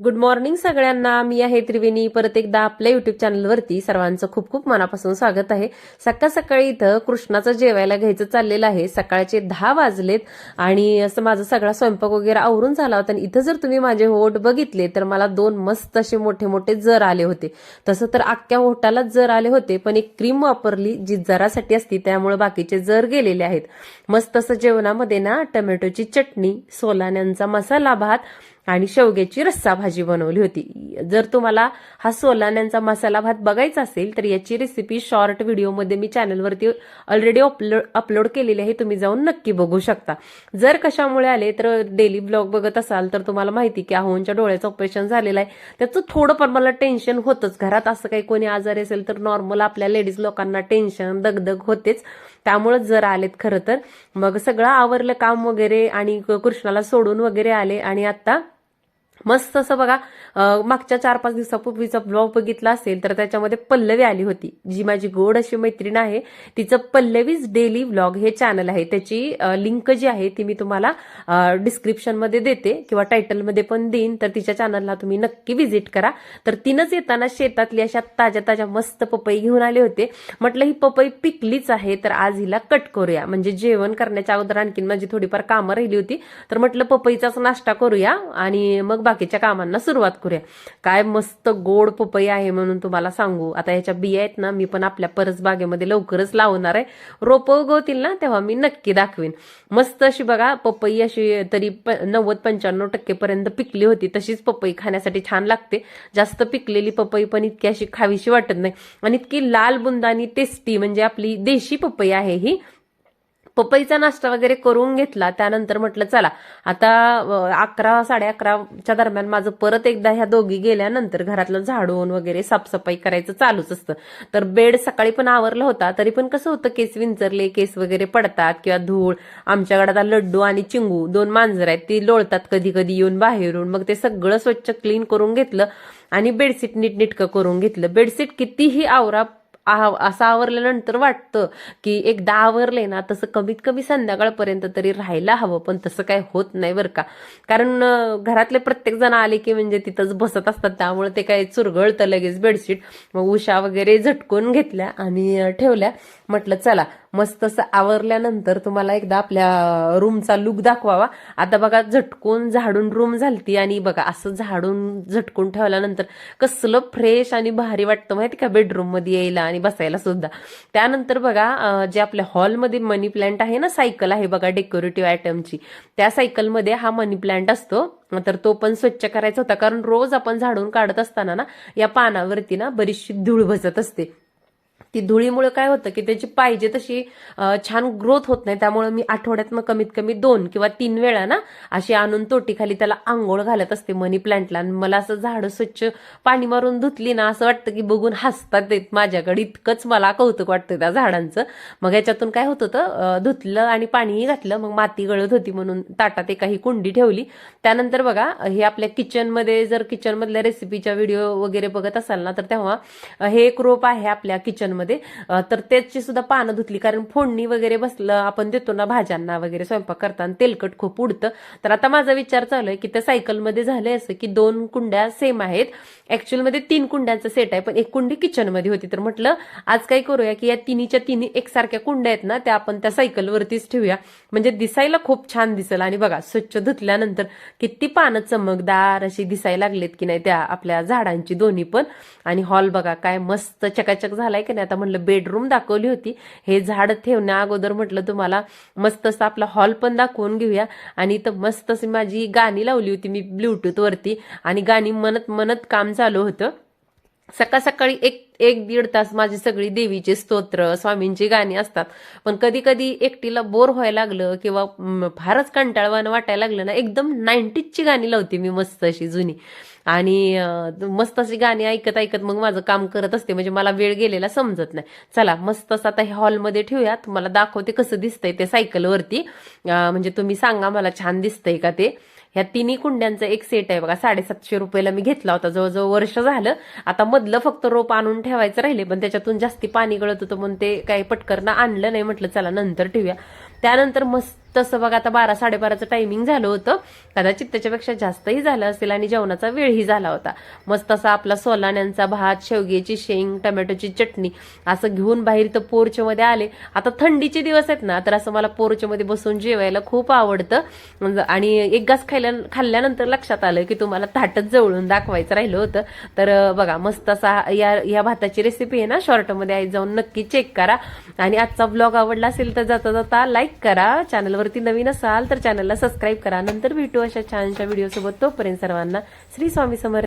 Good morning सगळ्यांना. मी आहे त्रिवेणी. परत एकदा आपल्या युट्यूब चॅनलवरती सर्वांचं खूप खूप मनापासून स्वागत आहे. सकाळ सकाळी इथं कृष्णाचं जेवायला घ्यायचं चाललेलं आहे. सकाळचे दहा वाजलेत आणि असं माझा सगळा स्वयंपाक वगैरे आवरून झाला होता. आणि इथं जर तुम्ही माझे होट बघितले तर मला दोन मस्त असे मोठे मोठे जर आले होते. तसं तर अख्ख्या होटालाच जर आले होते पण एक क्रीम वापरली जी जरासाठी असती त्यामुळे बाकीचे जर गेलेले आहेत. मस्त असं जेवणामध्ये ना टोमॅटोची चटणी सोलाण्यांचा मसाला भात आणि शेवग्याची रस्सा भाजी बनवली होती. जर तुम्हाला हा सोलाण्यांचा मसाला भात बघायचा असेल तर याची रेसिपी शॉर्ट व्हिडिओमध्ये मी चॅनलवरती ऑलरेडी अपलोड अपलोड केलेली आहे तुम्ही जाऊन नक्की बघू शकता. जर कशामुळे आले तर डेली ब्लॉग बघत असाल तर तुम्हाला माहिती की आहोंच्या डोळ्याचं ऑपरेशन झालेलं आहे. त्याचं थोडं पण मला टेन्शन होतंच. घरात असं काही कोणी आजारी असेल तर नॉर्मल आपल्या लेडीज लोकांना टेन्शन दगदग होतेच. त्यामुळेच जर आलेत खरं तर. मग सगळं आवरलं काम वगैरे आणि कृष्णाला सोडून वगैरे आले आणि आता मस्त असं बघा मागच्या चार पाच दिवसापूर्वीचा ब्लॉग बघितला असेल तर त्याच्यामध्ये पल्लवी आली होती जी माझी गोड अशी मैत्रीण आहे तिचं पल्लवीज डेली ब्लॉग हे चॅनल आहे. त्याची लिंक जी आहे ती मी तुम्हाला डिस्क्रिप्शनमध्ये देते किंवा टायटलमध्ये पण देईन तर तिच्या चॅनलला तुम्ही नक्की व्हिजिट करा. तर तिनंच येताना शेतातली अशा ताज्या ताज्या मस्त पपई घेऊन आले होते. म्हटलं ही पपई पिकलीच आहे तर आज हिला कट करूया. म्हणजे जेवण करण्याच्या अगोदर आणखीन माझी थोडीफार कामं राहिली होती तर म्हटलं पपईचाच नाश्ता करूया आणि मग बाकीच्या कामांना सुरुवात करूया. काय मस्त गोड पपई आहे म्हणून तुम्हाला सांगू. आता ह्याच्या बिया आहेत ना मी पण आपल्या परसबागेमध्ये लवकरच लावणार आहे. रोपं उगवतील ना तेव्हा मी नक्की दाखवीन. मस्त अशी बघा पपई अशी तरी प- नव्वद पंच्याण्णव टक्केपर्यंत पिकली होती तशीच पपई खाण्यासाठी छान लागते. जास्त पिकलेली पपई पण इतकी अशी खावीशी वाटत नाही. आणि इतकी लाल बुंदानी टेस्टी म्हणजे आपली देशी पपई आहे ही. पपईचा नाश्ता वगैरे करून घेतला त्यानंतर म्हटलं चला आता अकरा साडे अकराच्या दरम्यान माझं परत एकदा ह्या दोघी गेल्यानंतर घरातलं झाडून वगैरे साफसफाई करायचं चालूच असतं. तर बेड सकाळी पण आवरला होता तरी पण कसं होतं केस विंचरले केस वगैरे पडतात किंवा धूळ आमच्याकडे आता लड्डू आणि चिंगू दोन मांजर आहेत ती लोळतात कधी कधी येऊन बाहेरून मग ते सगळं स्वच्छ क्लीन करून घेतलं आणि बेडशीट नीटनेटकं करून घेतलं. बेडशीट कितीही आवरा आव- असं आवरल्यानंतर वाटतं की एकदा आवरले ना तसं कमीत कमी संध्याकाळपर्यंत तरी राहायला हवं पण तसं काय होत नाही बरं का. कारण घरातले प्रत्येक जण आले की म्हणजे तिथंच बसत असतात त्यामुळे ते काय चुरगळतं लगेच बेडशीट. मग उषा वगैरे झटकून घेतल्या आणि ठेवल्या. म्हटलं चला मस्त असं आवरल्यानंतर तुम्हाला एकदा आपल्या रूमचा लुक दाखवावा. आता बघा झटकून झाडून रूम झालती आणि बघा असं झाडून झटकून ठेवल्यानंतर कसलं फ्रेश आणि भारी वाटतं माहिती का बेडरूममध्ये यायला आणि बसायला सुद्धा. त्यानंतर बघा जे आपल्या हॉलमध्ये मनी प्लांट आहे ना सायकल आहे बघा डेकोरेटिव्ह आयटमची त्या सायकलमध्ये हा मनी प्लांट असतो. तर तो पण स्वच्छ करायचा होता. कारण रोज आपण झाडून काढत असताना ना या पानावरती ना बरीचशी धूळ भजत असते. ती धुळीमुळे काय होतं की त्याची पाहिजे तशी छान ग्रोथ होत नाही. त्यामुळे मी आठवड्यातनं कमीत कमी दोन किंवा तीन वेळा ना अशी आणून तोटीखाली त्याला आंघोळ घालत असते मनी प्लांटला. आणि मला असं झाडं स्वच्छ पाणी मारून धुतली ना असं वाटतं की बघून हसतात येत माझ्याकडे. इतकंच मला कौतुक वाटतं त्या झाडांचं. मग याच्यातून काय होत होतं धुतलं आणि पाणीही घातलं. मग माती गळत होती म्हणून ताटात एकाही कुंडी ठेवली. त्यानंतर बघा हे आपल्या किचनमध्ये जर किचनमधल्या रेसिपीच्या व्हिडिओ वगैरे बघत असाल ना तर तेव्हा हे एक रोप आहे आपल्या किचन किचनमध्ये तर त्याची सुद्धा पानं धुतली. कारण फोडणी वगैरे बसलं आपण देतो ना भाज्यांना वगैरे स्वयंपाक करताना तेलकट खूप उडतं. तर आता माझा विचार चालू आहे की त्या सायकलमध्ये झालंय असं की दोन कुंड्या सेम आहेत. ऍक्च्युअलमध्ये तीन कुंड्यांचा सेट आहे पण एक कुंडी किचनमध्ये होती. तर म्हटलं आज काय करूया की या तिन्हीच्या तिन्ही एकसारख्या कुंड्या आहेत ना त्या आपण त्या सायकलवरतीच ठेवूया. म्हणजे दिसायला खूप छान दिसेल. आणि बघा स्वच्छ धुतल्यानंतर किती पानं चमकदार अशी दिसायला लागलेत की नाही त्या आपल्या झाडांची दोन्ही पण. आणि हॉल बघा काय मस्त चकाचक झालाय की नाही आता म्हटलं बेडरूम दाखवली होती. हे झाड ठेवण्या अगोदर म्हटलं तुम्हाला मस्त असं आपला हॉल पण दाखवून घेऊया. आणि इथं मस्त अशी माझी गाणी लावली होती मी ब्लूटूथ वरती. आणि गाणी म्हणत म्हणत काम चालू होतं. सकाळ सकाळी एक एक दीड तास माझी सगळी देवीचे स्तोत्र स्वामींची गाणी असतात. पण कधी कधी एकटीला बोर व्हायला लागलं किंवा फारच कंटाळवानं वाटायला लागलं ना एकदम नाईन्टीजची गाणी लावते मी मस्त अशी जुनी. आणि मस्त अशी गाणी ऐकत ऐकत मग माझं काम करत असते म्हणजे मला वेळ गेलेला समजत नाही. चला मस्त असं आता हे हॉलमध्ये ठेवूया तुम्हाला दाखवते कसं दिसतंय ते सायकलवरती. म्हणजे तुम्ही सांगा मला छान दिसतंय का ते. ह्या तिन्ही कुंड्यांचा एक सेट आहे बघा. साडेसातशे रुपयाला मी घेतला होता. जवळजवळ वर्ष झालं. आता मधलं फक्त रोप आणून ठेवायचं राहिले पण त्याच्यातून जास्ती पाणी गळत होतं म्हणून ते काही पटकरनं आणलं नाही. म्हटलं चला नंतर ठेवूया. त्यानंतर मस्त तसं बघा आता बारा साडेबाराचं टायमिंग झालं होतं. कदाचित त्याच्यापेक्षा जास्तही झालं असेल आणि जेवणाचा वेळही झाला होता. मस्त असा आपला सोलाण्यांचा भात शेवग्याची शेंग टमॅटोची चटणी असं घेऊन बाहेर तर पोर्चमध्ये आले. आता थंडीचे दिवस आहेत ना तर असं मला पोर्चमध्ये बसून जेवायला खूप आवडतं. म्हणजे आणि एक घास खाल्ल्या खाल्ल्यानंतर लक्षात आलं की तुम्हाला ताटच जवळून दाखवायचं राहिलं होतं. तर बघा मस्त असा या या भाताची रेसिपी आहे ना शॉर्टमध्ये आई जाऊन नक्की चेक करा. आणि आजचा ब्लॉग आवडला असेल तर जाता जाता लाईक करा. चॅनलवर चॅनलवरती नवीन असाल तर चॅनलला सबस्क्राईब करा. नंतर भेटू अशा छानशा व्हिडिओसोबत तोपर्यंत सर्वांना श्री स्वामी समर्थ.